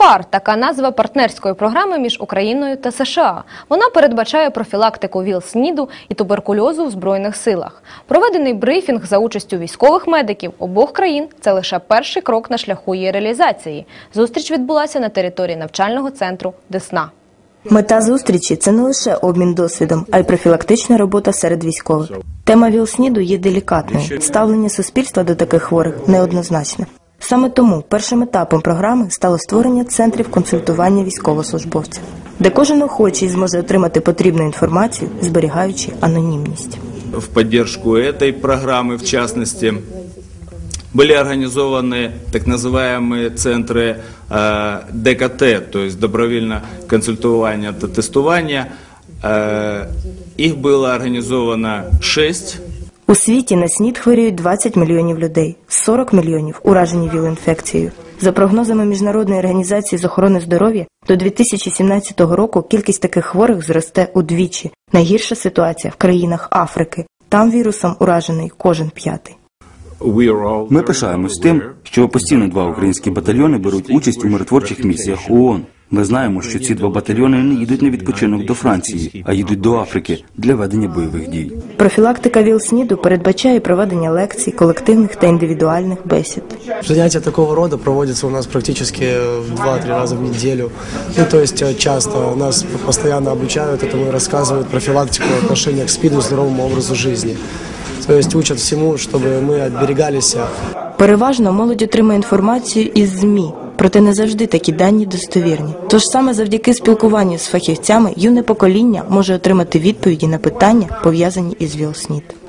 ФАР така назва партнерської програми між Україною та США. Вона передбачає профілактику ВІЛ-СНІДу і туберкульозу в збройних силах. Проведений брифінг за участю військових медиків обох країн це лише перший крок на шляху її реалізації. Зустріч відбулася на території навчального центру Десна. Мета зустрічі це не лише обмін досвідом, а й профілактична робота серед військових. Тема ВІЛ-СНІДу є делікатною. Ставлення суспільства до таких хворих неоднозначне. Саме тому першим етапом програми стало створення центрів консультування військовослужбовців, де кожен охочий зможе отримати потрібну інформацію, зберігаючи анонімність. в поддержку этой программы, в частности, были организованы так называемые центры э, ДКТ, то есть добровольно консультирование та тестування. Э, их было организовано 6 У світі на СНІД хворіють 20 мільйонів людей, 40 мільйонів уражені ВІЛ-інфекцією. За прогнозами Міжнародної організації з охорони здоров'я, до 2017 року кількість таких хворих зросте удвічі. Найгірша ситуація в країнах Африки. Там вірусом уражений кожен п'ятий. Ми пишаємось тим, що постійно два українські батальйони беруть участь у миротворчих місіях ООН. Ми знаємо, що ці два батальйони не їдуть на відпочинок до Франції, а їдуть до Африки для ведення бойових дій. Профілактика ВІЛ-СНІДу передбачає проведення лекцій, колективних та індивідуальних бесід. Занятия такого рода проводятся у нас практически в 2-3 раза в неделю. Ну, то есть э, часто нас постоянно обучают этому и рассказывают профилактику отношения к СПИДу, здоровому образу жизни. То есть учат всему, чтобы мы оберегались Переважно молодь отримує інформацію із ЗМІ, проте не завжди такі дані достовірні. Тож саме завдяки спілкуванню з фахівцями юне покоління може отримати відповіді на питання, пов'язані із ВІЛ-СНІД.